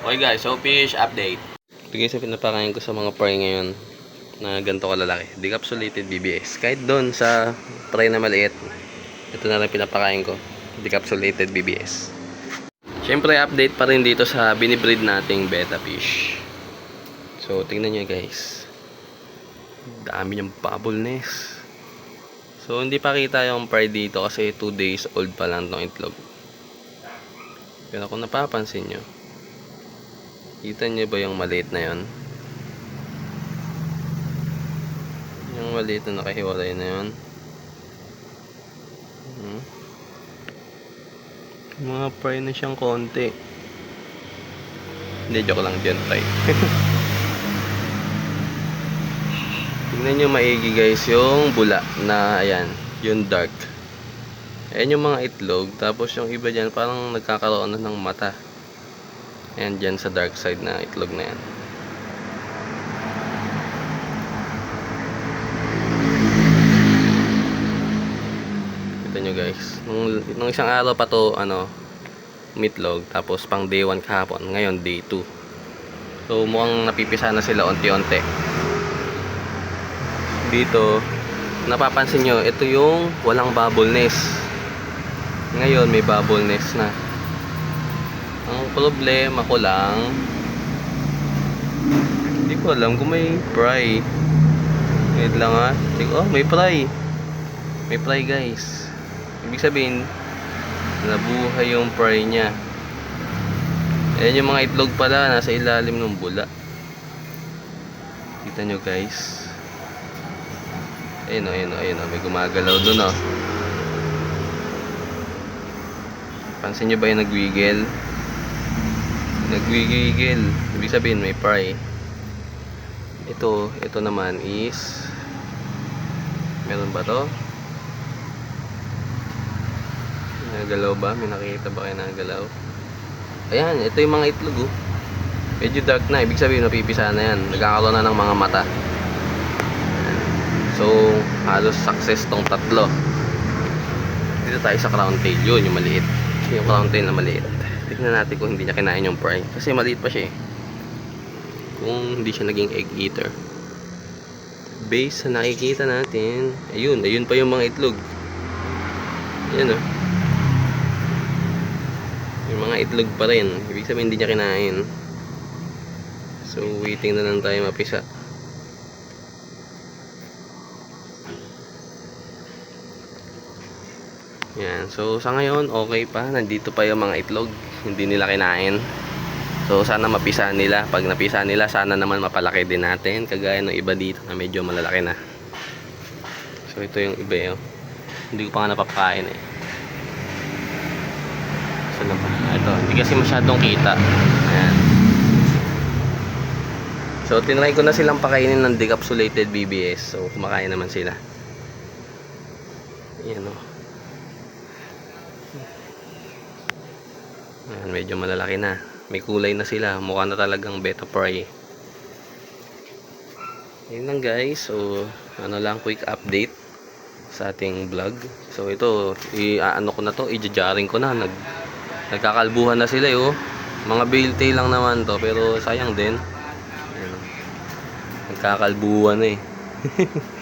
Okay guys, so fish update. Guys yung pinapakain ko sa mga fry ngayon na ganito kalalaki. Decapsulated BBS. Kahit doon sa fry na maliit, ito na lang pinapakain ko. Decapsulated BBS. Siyempre, update pa rin dito sa binibreed nating beta fish. So, tingnan nyo guys. Dami niyang bubble. So, hindi pa kita yung fry dito kasi 2 days old pa lang itong itlog. Pero kung napapansin nyo, kita nyo ba yung maliit na yon? Yung maliit na nakahiwalay na yon. Hmm. Mga fry na siyang konti. Hindi, joke lang dyan fry. Tingnan nyo maigi guys yung bula na ayan, yung dark. Ayan yung mga itlog. Tapos yung iba dyan parang nagkakaroon na ng mata. Ayan dyan sa dark side na itlog na yan. Kita nyo guys. Nung, nung isang araw pa to ano, meatlog. Tapos pang day 1 kahapon. Ngayon day 2. So mukhang napipisa na sila unti-unti. Dito, napapansin nyo, ito yung walang bubble nest. Ngayon, may bubble nest na. Ang problema ko lang, hindi ko alam kung may fry. Wait lang ha. Sige, oh, may fry. May fry guys. Ibig sabihin, nabuhay yung fry niya. Ayan yung mga itlog pala, nasa ilalim ng bula. Kita nyo guys. Ayun o, ayun o, ayun o. May gumagalaw dun o. Pansin nyo ba yung nagwiggle? Nagwiggle. Ibig sabihin may fry. Ito, ito naman is meron ba to? Nagalaw ba? May nakikita ba kayo nagalaw? Ayan, ito yung mga itlog oh. Medyo dark na. Ibig sabihin napipisa na yan. Nagkakaroon na ng mga mata. So, halos success tong tatlo. Dito tayo sa crown tail. Yun, yung maliit. Yung crown tail na maliit. Tignan natin kung hindi niya kinain yung fry. Kasi maliit pa siya eh. Kung hindi siya naging egg eater. Base sa nakikita natin. Ayun, ayun pa yung mga itlog. Ayan oh. Yung mga itlog pa rin. Ibig sabihin hindi niya kinain. So, waiting na lang tayo mapisa. Yan. So, sa ngayon, okay pa. Nandito pa yung mga itlog. Hindi nila kinain. So, sana mapisa nila. Pag napisa nila, sana naman mapalaki din natin. Kagaya ng iba dito na medyo malalaki na. So, ito yung iba yun. Hindi ko pa nga napapakain eh. So? Ito. Hindi kasi masyadong kita. Ayan. So, tinry ko na silang pakainin ng decapsulated BBS. So, kumakain naman sila. Ayan o. Ayan, medyo malalaki na. May kulay na sila. Mukha na talagang beta fry. Ayun lang guys. So, ano lang quick update sa ating vlog. So, ito, i-ano ko na to, i-jaring ko na. Nag, nagkakalbuhan na sila eh, oh. Mga tail lang naman to, pero sayang din. Ayan. Nagkakalbuhan na eh.